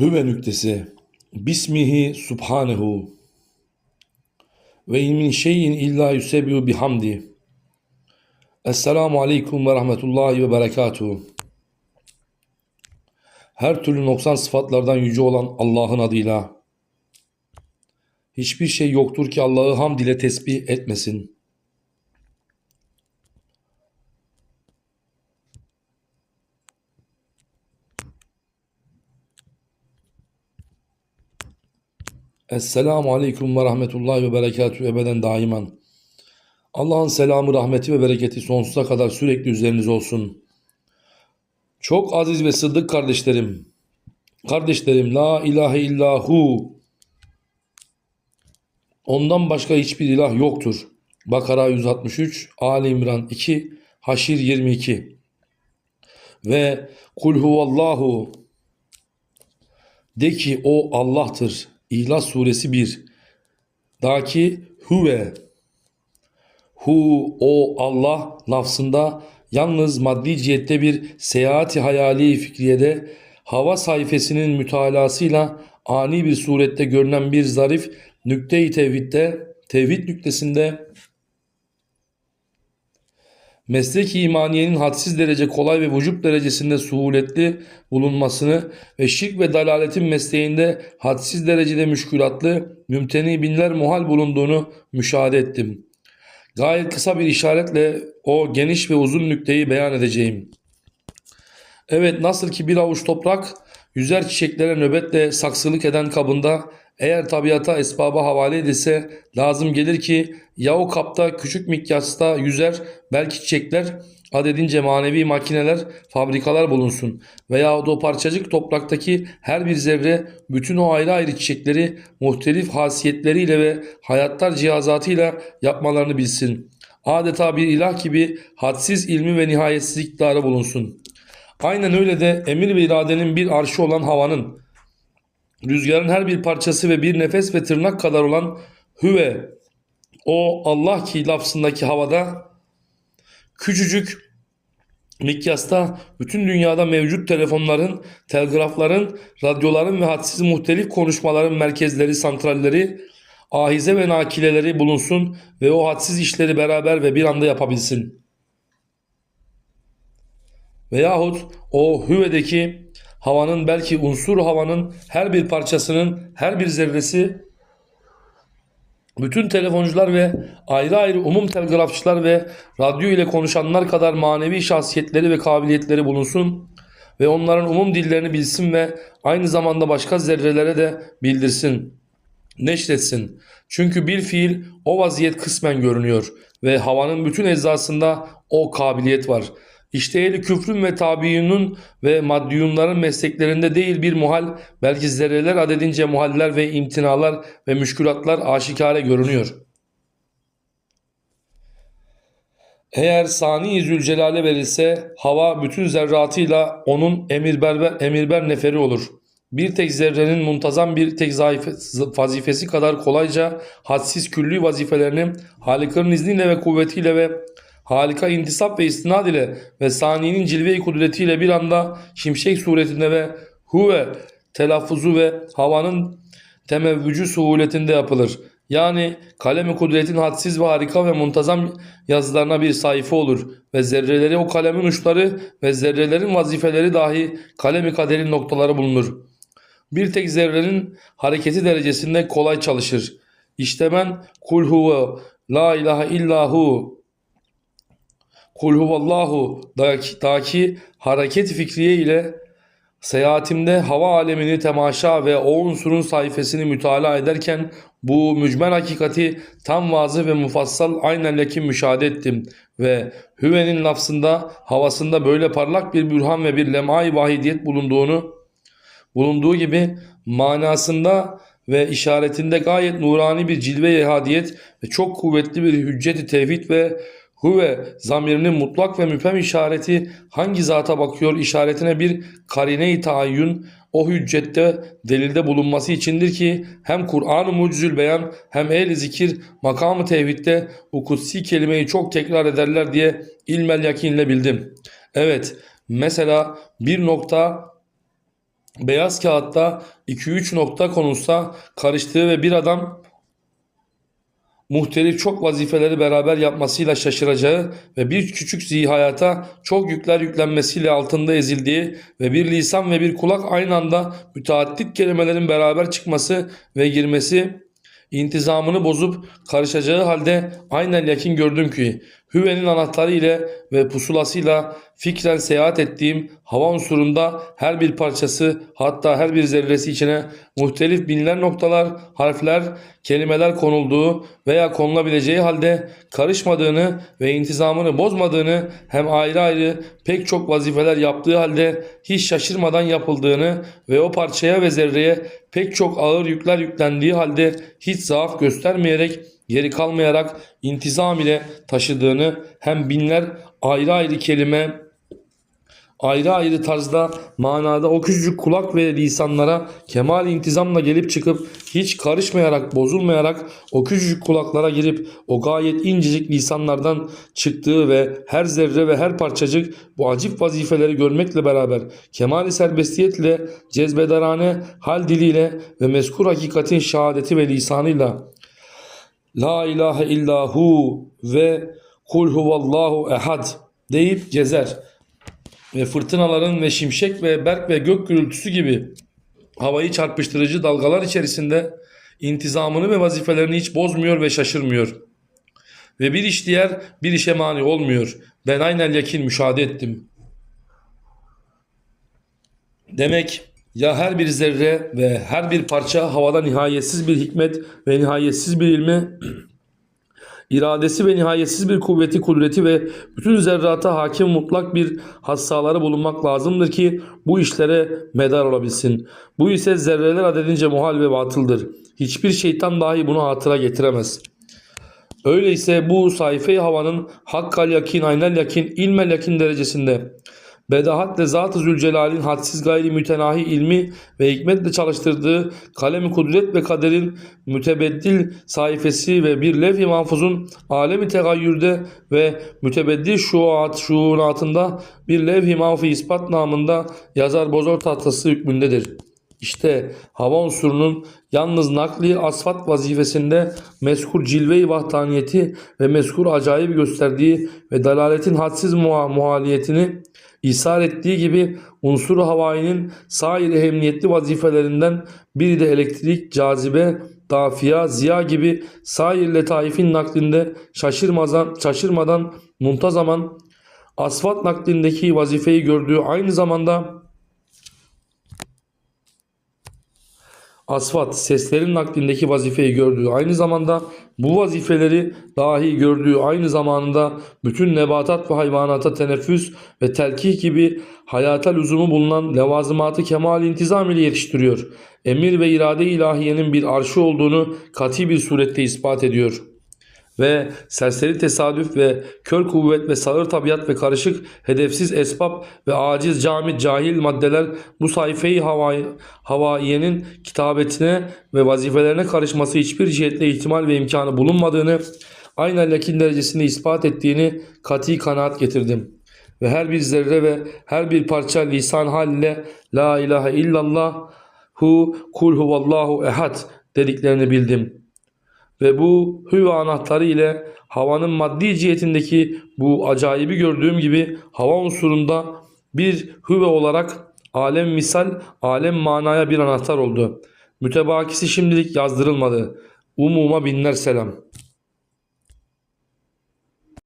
Hüve nüktesi. Bismihi subhanehu. Ve in min şeyin illa yusebbihu bihamdi. Esselamu aleyküm ve rahmetullahi ve berekatuhu. Her türlü noksan sıfatlardan yüce olan Allah'ın adıyla. Hiçbir şey yoktur ki Allah'ı hamd ile tesbih etmesin. Esselamu Aleyküm ve Rahmetullahi ve Berekatü ebeden daiman. Allah'ın selamı, rahmeti ve bereketi sonsuza kadar sürekli üzerinize olsun. Çok aziz ve sıddık kardeşlerim. Kardeşlerim la ilahe illahu. Ondan başka hiçbir ilah yoktur. Bakara 163, Ali İmran 2, Haşir 22. Ve kul huvallahu de ki o Allah'tır. İhlas suresi 1. Daki huve hu o Allah lafzında yalnız maddi cihette bir seyahati hayali fikriyede hava sayfasının mütalasıyla ani bir surette görünen bir zarif nükte-i tevhidde tevhid nüktesinde meslek-i imaniyenin hadsiz derece kolay ve vücut derecesinde suhuletli bulunmasını ve şirk ve dalaletin mesleğinde hadsiz derecede müşkülatlı, mümteni binler muhal bulunduğunu müşahede ettim. Gayet kısa bir işaretle o geniş ve uzun nükteyi beyan edeceğim. Evet nasıl ki bir avuç toprak yüzer çiçeklere nöbetle saksılık eden kabında eğer tabiata esbaba havale edilse lazım gelir ki ya o kapta küçük mikyasta yüzer belki çiçekler adedince manevi makineler, fabrikalar bulunsun veya o parçacık topraktaki her bir zerre bütün o ayrı ayrı çiçekleri muhtelif hasiyetleriyle ve hayatlar cihazatıyla yapmalarını bilsin. Adeta bir ilah gibi hadsiz ilmi ve nihayetsiz iktidarı bulunsun. Aynen öyle de emir ve iradenin bir arşı olan havanın, rüzgarın her bir parçası ve bir nefes ve tırnak kadar olan hüve, o Allah ki lafzındaki havada küçücük mikyasta bütün dünyada mevcut telefonların, telgrafların, radyoların ve hadsiz muhtelif konuşmaların merkezleri, santralleri, ahize ve nakileleri bulunsun ve o hadsiz işleri beraber ve bir anda yapabilsin. Veyahut o hüvedeki havanın belki unsur havanın her bir parçasının her bir zerresi bütün telefoncular ve ayrı ayrı umum telgrafçılar ve radyo ile konuşanlar kadar manevi şahsiyetleri ve kabiliyetleri bulunsun ve onların umum dillerini bilsin ve aynı zamanda başka zerrelere de bildirsin, neşretsin. Çünkü bir fiil o vaziyet kısmen görünüyor ve havanın bütün eczasında o kabiliyet var. İşte ehli küfrün ve tabiunun ve maddiyunların mesleklerinde değil bir muhal belki zerreler adedince muhaller ve imtinalar ve müşkülatlar aşikare görünüyor. Eğer Sani Zülcelal'e verilse hava bütün zerratıyla onun emirber, emirber neferi olur. Bir tek zerrenin muntazam bir tek vazifesi kadar kolayca hadsiz küllü vazifelerini Halik'ın izniyle ve kuvvetiyle ve harika intisap ve istinad ile ve saninin cilve-i kudretiyle bir anda şimşek suretinde ve huve telaffuzu ve havanın temevvücü suhuletinde yapılır. Yani kalemi kudretin hadsiz ve harika ve muntazam yazılarına bir sayfa olur ve zerreleri o kalemin uçları ve zerrelerin vazifeleri dahi kalemi kaderin noktaları bulunur. Bir tek zerrenin hareketi derecesinde kolay çalışır. İşte ben kul huve la ilahe illahu Kul huvallahu daki, hareket fikriye ile seyahatimde hava alemini temaşa ve o unsurun sayfasını mütalaa ederken bu mücmel hakikati tam vazı ve mufassal aynen lakin müşahede ettim ve hüvenin lafzında havasında böyle parlak bir bürhan ve bir lemay vahidiyet bulunduğunu bulunduğu gibi manasında ve işaretinde gayet nurani bir cilve-i ve çok kuvvetli bir hücceti tevhid ve Huve zamirinin mutlak ve müphem işareti hangi zata bakıyor işaretine bir karine-i taayyün o hüccette delilde bulunması içindir ki hem Kur'an-ı Mucizül Beyan hem ehl zikir makamı tevhidde bu kutsi kelimeyi çok tekrar ederler diye ilmel yakinle bildim. Evet mesela bir nokta beyaz kağıtta 2-3 nokta konulsa karıştığı ve bir adam muhtelif çok vazifeleri beraber yapmasıyla şaşıracağı ve bir küçük zihayata çok yükler yüklenmesiyle altında ezildiği ve bir lisan ve bir kulak aynı anda müteaddit kelimelerin beraber çıkması ve girmesi intizamını bozup karışacağı halde aynen yakin gördüm ki Hüve'nin anahtarı ile ve pusulasıyla fikren seyahat ettiğim hava unsurunda her bir parçası hatta her bir zerresi içine muhtelif binler noktalar, harfler, kelimeler konulduğu veya konulabileceği halde karışmadığını ve intizamını bozmadığını hem ayrı ayrı pek çok vazifeler yaptığı halde hiç şaşırmadan yapıldığını ve o parçaya ve zerreye pek çok ağır yükler yüklendiği halde hiç zaaf göstermeyerek geri kalmayarak intizam ile taşıdığını hem binler ayrı ayrı kelime ayrı ayrı tarzda manada o küçücük kulak ve lisanlara kemal intizamla gelip çıkıp hiç karışmayarak bozulmayarak o küçücük kulaklara girip o gayet incecik lisanlardan çıktığı ve her zerre ve her parçacık bu acip vazifeleri görmekle beraber kemali serbestiyetle cezbedarane hal diliyle ve meskur hakikatin şehadeti ve lisanıyla La ilahe illahu ve kul huvallahu ehad deyip gezer. Ve fırtınaların ve şimşek ve berk ve gök gürültüsü gibi havayı çarpıştırıcı dalgalar içerisinde intizamını ve vazifelerini hiç bozmuyor ve şaşırmıyor. Ve bir iş diğer bir işe mani olmuyor. Ben aynen yakin müşahede ettim. Demek ya her bir zerre ve her bir parça havada nihayetsiz bir hikmet ve nihayetsiz bir ilmi, iradesi ve nihayetsiz bir kuvveti, kudreti ve bütün zerrata hakim mutlak bir hassaları bulunmak lazımdır ki bu işlere medar olabilsin. Bu ise zerreler adedince muhal ve batıldır. Hiçbir şeytan dahi bunu hatıra getiremez.'' Öyleyse bu sayfe havanın hakkal yakin, aynel yakin, ilmel yakin derecesinde bedahatle Zat-ı Zülcelal'in hadsiz gayri mütenahi ilmi ve hikmetle çalıştırdığı kalemi kudret ve kaderin mütebeddil sayfası ve bir levh-i mahfuzun alemi tegayyürde ve mütebeddil şuat şuunatında bir levh-i mahfi ispat namında yazar bozor tahtası hükmündedir.'' İşte hava unsurunun yalnız nakli asfat vazifesinde meskur cilve-i vahdaniyeti ve meskur acayip gösterdiği ve dalaletin hadsiz muha muhaliyetini ishar ettiği gibi unsur havayinin sair ehemmiyetli vazifelerinden biri de elektrik, cazibe, dafiya, ziya gibi sair letaifin naklinde şaşırmadan, şaşırmadan muntazaman asfat naklindeki vazifeyi gördüğü aynı zamanda Asfat seslerin naklindeki vazifeyi gördüğü aynı zamanda bu vazifeleri dahi gördüğü aynı zamanında bütün nebatat ve hayvanata teneffüs ve telkih gibi hayata lüzumu bulunan levazımatı kemal intizam ile yetiştiriyor. Emir ve irade ilahiyenin bir arşı olduğunu kati bir surette ispat ediyor.'' Ve serseri tesadüf ve kör kuvvet ve sağır tabiat ve karışık hedefsiz esbab ve aciz camit cahil maddeler bu sayfayı havai, havaiyenin kitabetine ve vazifelerine karışması hiçbir cihetle ihtimal ve imkanı bulunmadığını aynen lakin derecesinde ispat ettiğini kati kanaat getirdim. Ve her bir zerre ve her bir parça lisan hal ile La ilahe illallah hu kul huvallahu ehad dediklerini bildim.'' Ve bu hüve anahtarı ile havanın maddi cihetindeki bu acayibi gördüğüm gibi hava unsurunda bir hüve olarak alem misal, alem manaya bir anahtar oldu. Mütebakisi şimdilik yazdırılmadı. Umuma binler selam.